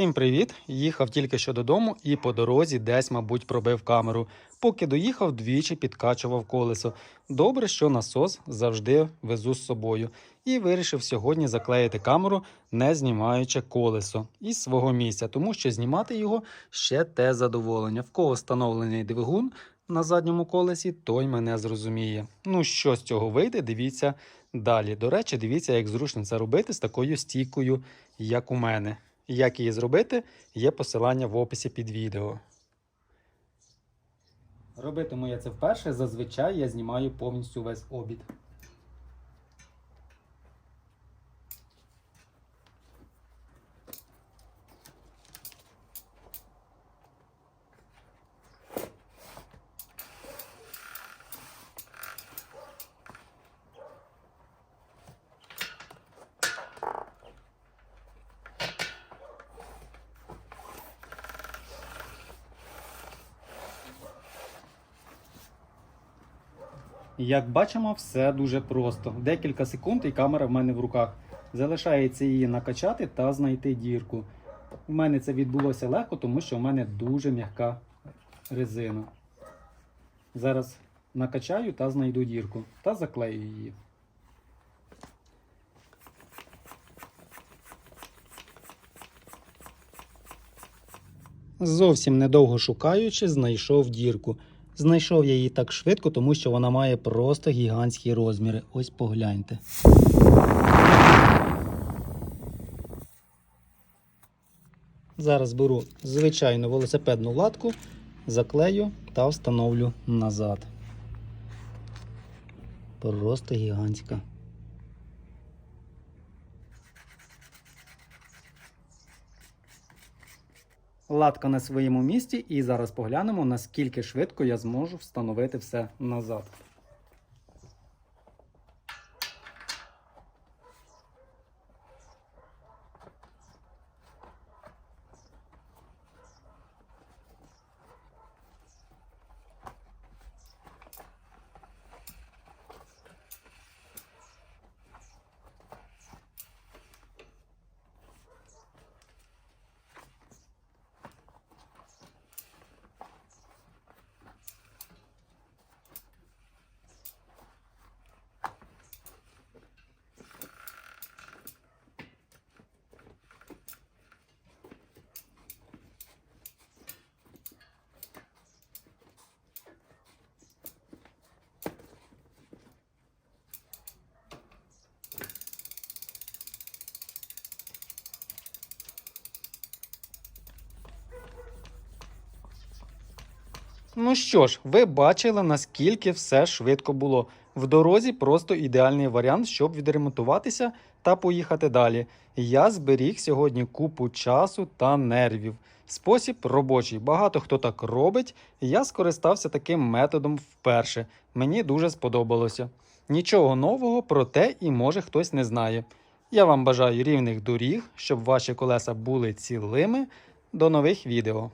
Всім привіт! Їхав тільки що додому і по дорозі десь, мабуть, пробив камеру. Поки доїхав, двічі підкачував колесо. Добре, що насос завжди везу з собою. І вирішив сьогодні заклеїти камеру, не знімаючи колесо із свого місця, тому що знімати його ще те задоволення. В кого встановлений двигун на задньому колесі, той мене зрозуміє. Ну, що з цього вийде, дивіться далі. До речі, дивіться, як зручно це робити з такою стійкою, як у мене. Як її зробити, є посилання в описі під відео. Робитиму я це вперше. Зазвичай я знімаю повністю весь обід. Як бачимо, все дуже просто. Декілька секунд і камера в мене в руках. Залишається її накачати та знайти дірку. У мене це відбулося легко, тому що у мене дуже м'яка резина. Зараз накачаю та знайду дірку та заклею її. Зовсім недовго шукаючи, знайшов дірку. Знайшов я її так швидко, тому що вона має просто гігантські розміри. Ось погляньте. Зараз беру звичайну велосипедну латку, заклею та встановлю назад. Просто гігантська. Латка на своєму місці, і зараз поглянемо, наскільки швидко я зможу встановити все назад. Ну що ж, ви бачили, наскільки все швидко було. В дорозі просто ідеальний варіант, щоб відремонтуватися та поїхати далі. Я зберіг сьогодні купу часу та нервів. Спосіб робочий. Багато хто так робить. Я скористався таким методом вперше. Мені дуже сподобалося. Нічого нового, проте і може хтось не знає. Я вам бажаю рівних доріг, щоб ваші колеса були цілими. До нових відео.